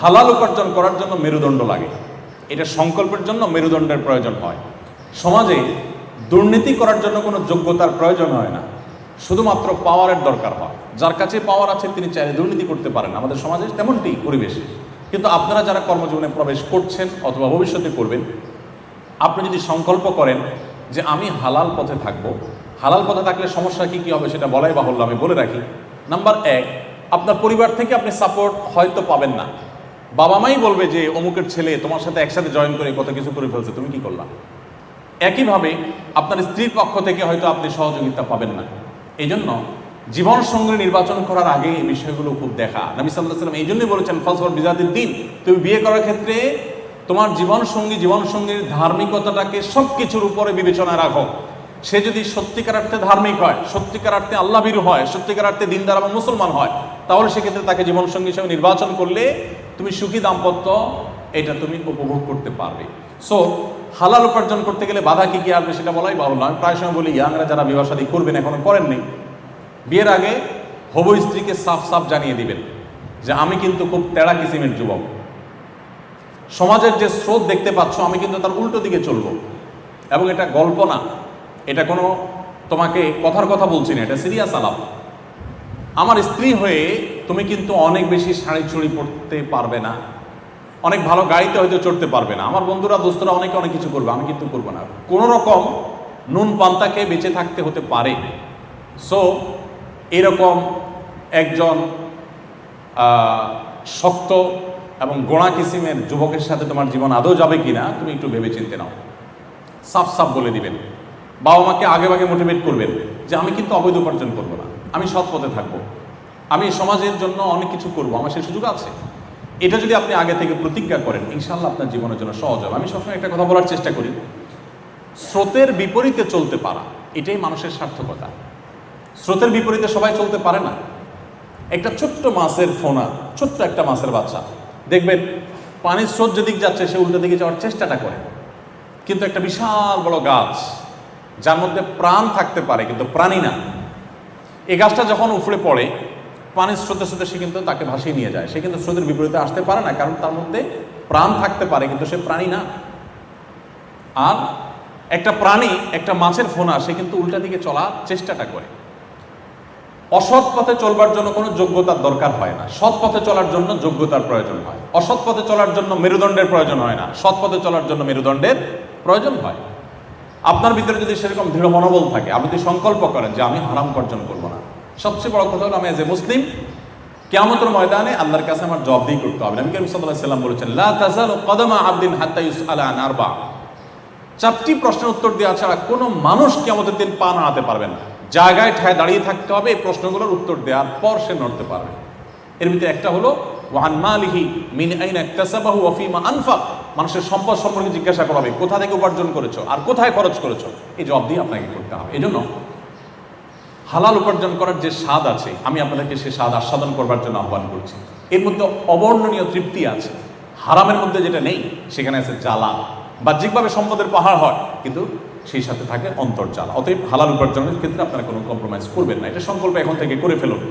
হালাল উপার্জন করার জন্য মেরুদণ্ড লাগে। এটা সংকল্পের জন্য মেরুদণ্ডের প্রয়োজন হয়। সমাজে দুর্নীতি করার জন্য কোনো যোগ্যতার প্রয়োজন হয় না। শুধুমাত্র পাওয়ারের দরকার হয়। যার কাছে পাওয়ার আছে, তিনি চাইলে দুর্নীতি করতে পারেন। আমাদের সমাজে তেমনটি পরিবেশে। কিন্তু আপনারা যারা কর্মজীবনে প্রবেশ করছেন অথবা ভবিষ্যতে করবেন, আপনি যদি সংকল্প করেন যে আমি হালাল পথে থাকব, হালাল পথে থাকলে সমস্যা কি কি হবে সেটা বলাই বাহুল্য আমি বলে রাখি। নাম্বার এক, আপনার পরিবার থেকে আপনি সাপোর্ট হয়তো পাবেন না। বাবা মাই বলবে যে, অমুকের ছেলে তোমার সাথে একসাথে জয়েন করে কত কিছু করে ফেলছে, তুমি কি করলা? একইভাবে আপনার স্ত্রীর পক্ষ থেকে হয়তো আপনি সহযোগিতা পাবেন না। এই জন্য জীবন সঙ্গী নির্বাচন করার আগে এই বিষয়গুলো খুব দেখা। নবী সাল্লাহ সাল্লাম এই জন্যই বলেছেন ফসল বিজাতির দিন। তুমি বিয়ে করার ক্ষেত্রে তোমার জীবন সঙ্গী, জীবন সঙ্গীর ধার্মিকতাটাকে সব কিছুর উপরে বিবেচনা রাখো। সে যদি সত্যিকার অর্থে ধার্মিক হয়, সত্যিকার অর্থে আল্লাহ হয়, সত্যিকার অর্থে দিনদার এবং মুসলমান হয়, তাহলে সেক্ষেত্রে তাকে জীবন সঙ্গী হিসেবে নির্বাচন করলে তুমি সুখী দাম্পত্য, এটা তুমি উপভোগ করতে পারবে। সো হালাল উপার্জন করতে গেলে বাধা কি কি আসবে সেটা বলাই বাহুল্য। আমি প্রায় সময় বলি, ইয়াংরা যারা বিবাহ শাদী করবেন, এখনও করেননি বিয়ের আগে হবু স্ত্রীকে সাফ সাফ জানিয়ে দিবেন যে, আমি কিন্তু খুব তেড়া কিসিমের যুবক। সমাজের যে স্রোত দেখতে পাচ্ছ, আমি কিন্তু তার উল্টো দিকে চলবো। এবং এটা গল্প না। এটা কোনো তোমাকে কথার কথা বলছি না, এটা সিরিয়াস আলাপ। আমার স্ত্রী হয়ে তুমি কিন্তু অনেক বেশি শাড়ি চুড়ি পরতে পারবে না। অনেক ভালো গাড়িতে হয়তো চড়তে পারবে না। আমার বন্ধুরা, দোস্তরা অনেকে অনেক কিছু করবে, আমি কিন্তু করব না। কোনো রকম নুন পান্তাকে বেঁচে থাকতে হতে পারে। সো এরকম একজন শক্ত এবং গোড়া কিসিমের যুবকের সাথে তোমার জীবন আদৌ যাবে কিনা, তুমি একটু ভেবে চিনতে নাও। সাফ সাফ বলে দিবেন। বাবা মাকে আগে আগে মোটিভেট করবেন যে আমি কিন্তু অবৈধ উপার্জন করব না। আমি সৎ পথে থাকব। আমি সমাজের জন্য অনেক কিছু করব, আমার সেই সুযোগ আছে। এটা যদি আপনি আগে থেকে প্রতিজ্ঞা করেন ইনশাল্লাহ আপনার জীবনের জন্য সহজ হবে। আমি সবসময় একটা কথা বলার চেষ্টা করি, স্রোতের বিপরীতে চলতে পারা, এটাই মানুষের সার্থকতা। স্রোতের বিপরীতে সবাই চলতে পারে না। একটা ছোট্ট মাছের ফোনা, ছোট্ট একটা মাছের বাচ্চা, দেখবেন পানির স্রোত যেদিক যাচ্ছে, সে উল্টো দিকে যাওয়ার চেষ্টাটা করে। কিন্তু একটা বিশাল বড় গাছ, যার মধ্যে প্রাণ থাকতে পারে, কিন্তু প্রাণী না। এই গাছটা যখন উফড়ে পড়ে, পানির স্রোতে স্রোতে সে কিন্তু তাকে ভাসিয়ে নিয়ে যায়। সে কিন্তু স্রোতের বিপরীতে আসতে পারে না, কারণ তার মধ্যে প্রাণ থাকতে পারে, কিন্তু সে প্রাণী না। আর একটা প্রাণী, একটা মাছের ফোনা, সে কিন্তু উল্টা দিকে চলার চেষ্টাটা করে। অসৎ পথে চলবার জন্য কোনো যোগ্যতার দরকার হয় না। সৎ পথে চলার জন্য যোগ্যতার প্রয়োজন হয়। অসৎ পথে চলার জন্য মেরুদণ্ডের প্রয়োজন হয় না। সৎ পথে চলার জন্য মেরুদণ্ডের প্রয়োজন হয়। আপনার ভিতরে যদি সেরকম দৃঢ় মনোবল থাকে, আপনি যদি সংকল্প করেন যে আমি হারাম অর্জন করব না সবচেয়ে বড় কথা হলো আমি এ মুসলিম কেয়ামতের ময়দানে আল্লাহর কাছে আমার জবাবদিহি করতে হবে। নবী করিম সাল্লাম বলেছেন, লা তাজালু কদমা হাত্তা ইউসআলা আন আরবা। চারটি প্রশ্নের উত্তর দেওয়া ছাড়া কোনো মানুষ কেমতের দিন পা নাড়াতে পারবে না। জায়গায় ঠায় দাঁড়িয়ে থাকতে হবে এই প্রশ্নগুলোর উত্তর দেওয়ার পর সে নড়তে পারবে। এর ভিতরে একটা হলো, ওয়ান মালিহি মিন আইনা ইকতাসাবাহু ওয়া ফিমা আনফাক মানুষের সম্পদ সম্পর্কে জিজ্ঞাসা করা হবে, কোথা থেকে উপার্জন করেছ আর কোথায় খরচ করেছ? এই জবাব দিয়ে আপনাকে করতে হবে। এই জন্য হালাল উপার্জন করার যে স্বাদ আছে, আমি আপনাদেরকে সে স্বাদ আস্বাদন করবার জন্য আহ্বান করছি। এর মধ্যে অবর্ণনীয় তৃপ্তি আছে। হারামের মধ্যে যেটা নেই, সেখানে আছে জ্বালা। বাহ্যিকভাবে সম্পদের পাহাড় হয়, কিন্তু সেই সাথে থাকে অন্তর্জাল অতএব হালাল উপার্জনের ক্ষেত্রে আপনারা কোনো কম্প্রোমাইজ করবেন না। এটা সংকল্প এখন থেকে করে ফেলুন।